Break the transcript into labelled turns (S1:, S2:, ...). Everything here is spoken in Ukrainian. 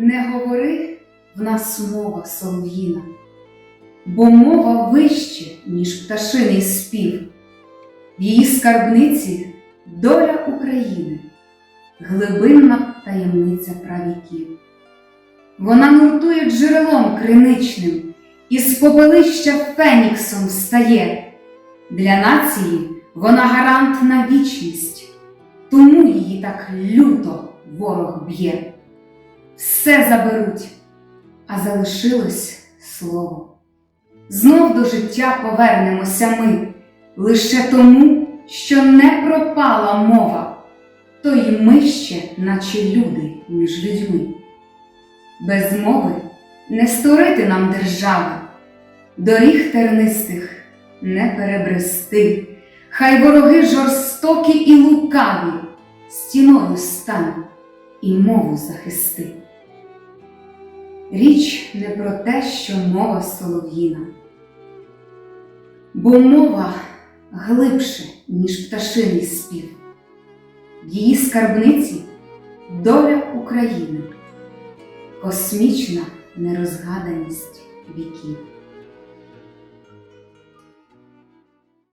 S1: Не говори в нас мова солов'їна, бо мова вище, ніж пташиний спів. В її скарбниці доля України, глибинна таємниця правіків. Вона нуртує джерелом криничним, і з попелища феніксом встає. Для нації вона гарант на вічність, тому її так люто ворог б'є. Все заберуть, а залишилось слово. Знов до життя повернемося ми лише тому, що не пропала мова, то й ми ще, наче люди між людьми. Без мови не створити нам держави, доріг тернистих не перебрести, хай вороги жорстокі і лукаві стіною стань і мову захисти. Річ не про те, що мова солов'їна, бо мова глибше, ніж пташиний спів. В її скарбниці доля України, космічна нерозгаданість віків.